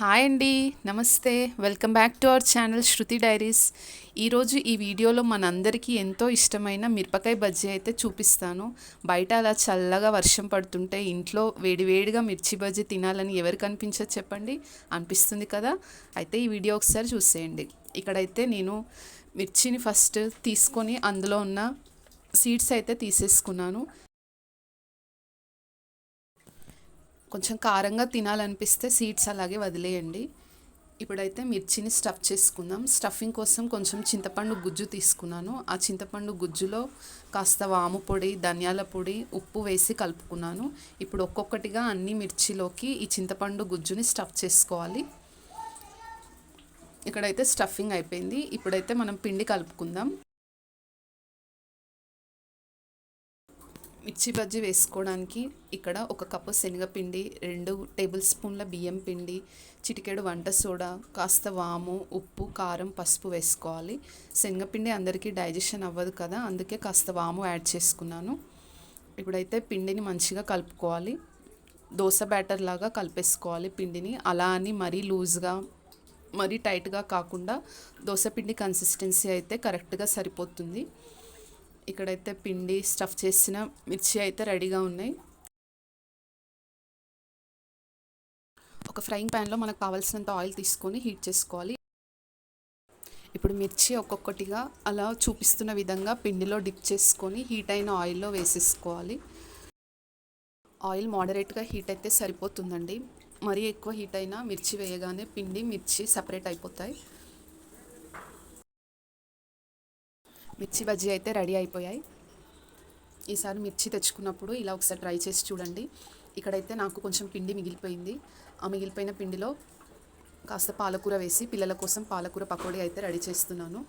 Hi అండి నమస్తే. Welcome back to our channel Shruti diaries. ఈరోజు ఈ వీడియోలో మనందరికీ ఎంతో ఇష్టమైన మిరపకాయ బజ్జీ అయితే చూపిస్తాను. బయట అలా చల్లగా వర్షం పడుతుంటే ఇంట్లో వేడివేడిగా మిర్చి బజ్జీ తినాలని ఎవరికి అనిపించదు చెప్పండి? అనిపిస్తుంది కదా? అయితే ఈ వీడియో ఒకసారి చూసేయండి. ఇక్కడైతే నేను మిర్చిని ఫస్ట్ తీసుకొని అందులో ఉన్న సీడ్స్ అయితే తీసేసుకున్నాను. కొంచెం కారంగా తినాలనిపిస్తే సీడ్స్ అలాగే వదిలేయండి. ఇప్పుడైతే మిర్చిని స్టఫ్ చేసుకుందాం. స్టఫింగ్ కోసం కొంచెం చింతపండు గుజ్జు తీసుకున్నాను. ఆ చింతపండు గుజ్జులో కాస్త వాము పొడి ధనియాల పొడి ఉప్పు వేసి కలుపుకున్నాను. ఇప్పుడు ఒక్కొక్కటిగా అన్ని మిర్చిలోకి ఈ చింతపండు గుజ్జుని స్టఫ్ చేసుకోవాలి. ఇక్కడైతే స్టఫింగ్ అయిపోయింది. ఇప్పుడైతే మనం పిండి కలుపుకుందాం. మిర్చి బజ్జీ వేసుకోవడానికి ఇక్కడ ఒక కప్పు శనగపిండి రెండు టేబుల్ స్పూన్ల బియ్యం పిండి చిటికెడు వంట సోడా కాస్త వాము ఉప్పు కారం పసుపు వేసుకోవాలి. శనగపిండి అందరికీ డైజెషన్ అవ్వదు కదా అందుకే కాస్త వాము యాడ్ చేసుకున్నాను. ఇప్పుడైతే పిండిని మంచిగా కలుపుకోవాలి. దోశ బ్యాటర్ లాగా కలిపేసుకోవాలి పిండిని. అలా అని మరీ లూజ్గా మరీ టైట్గా కాకుండా దోశ పిండి కన్సిస్టెన్సీ అయితే కరెక్ట్గా సరిపోతుంది. ఇక్కడైతే పిండి స్టఫ్ చేసిన మిర్చి అయితే రెడీగా ఉన్నాయి. ఒక ఫ్రైయింగ్ ప్యాన్లో మనకు కావాల్సినంత ఆయిల్ తీసుకొని హీట్ చేసుకోవాలి. ఇప్పుడు మిర్చి ఒక్కొక్కటిగా అలా చూపిస్తున్న విధంగా పిండిలో డిప్ చేసుకొని హీట్ అయిన ఆయిల్లో వేసేసుకోవాలి. ఆయిల్ మోడరేట్గా హీట్ అయితే సరిపోతుందండి. మరీ ఎక్కువ హీట్ అయినా మిర్చి వేయగానే పిండి మిర్చి సపరేట్ అయిపోతాయి. మిర్చి బజ్జీ అయితే రెడీ అయిపోయాయి. ఈసారి మిర్చి తెచ్చుకున్నప్పుడు ఇలా ఒకసారి ట్రై చేసి చూడండి. ఇక్కడైతే నాకు కొంచెం పిండి మిగిలిపోయింది. ఆ మిగిలిపోయిన పిండిలో కాస్త పాలకూర వేసి పిల్లల కోసం పాలకూర పకోడీ అయితే రెడీ చేస్తున్నాను.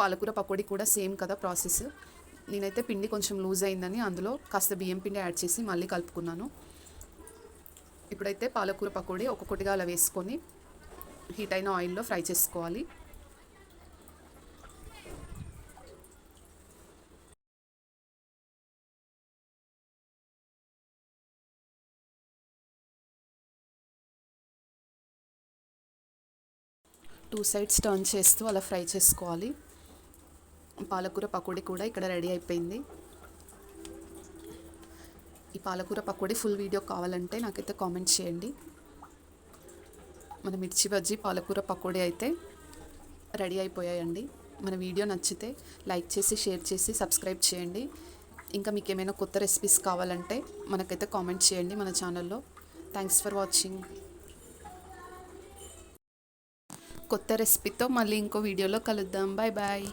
పాలకూర పకోడీ కూడా సేమ్ కదా ప్రాసెస్. నేనైతే పిండి కొంచెం లూజ్ అయిందని అందులో కాస్త బియ్యం పిండి యాడ్ చేసి మళ్ళీ కలుపుకున్నాను. ఇప్పుడైతే పాలకూర పకోడీ ఒక్కొక్కటిగా అలా వేసుకొని హీట్ అయిన ఆయిల్లో ఫ్రై చేసుకోవాలి. టూ సైడ్స్ టర్న్ చేస్తూ అలా ఫ్రై చేసుకోవాలి. పాలకూర పకోడీ కూడా ఇక్కడ రెడీ అయిపోయింది. ఈ పాలకూర పకోడీ ఫుల్ వీడియో కావాలంటే నాకైతే కామెంట్ చేయండి. మన మిర్చి బజ్జీ పాలకూర పకోడీ అయితే రెడీ అయిపోయాయండి. మన వీడియో నచ్చితే లైక్ చేసి షేర్ చేసి సబ్స్క్రైబ్ చేయండి. ఇంకా మీకు ఏమైనా కొత్త రెసిపీస్ కావాలంటే మనకైతే కామెంట్ చేయండి మన ఛానల్లో. Thanks for watching. కొత్త రెసిపీతో మళ్ళీ ఇంకో వీడియోలో కలుద్దాం. Bye bye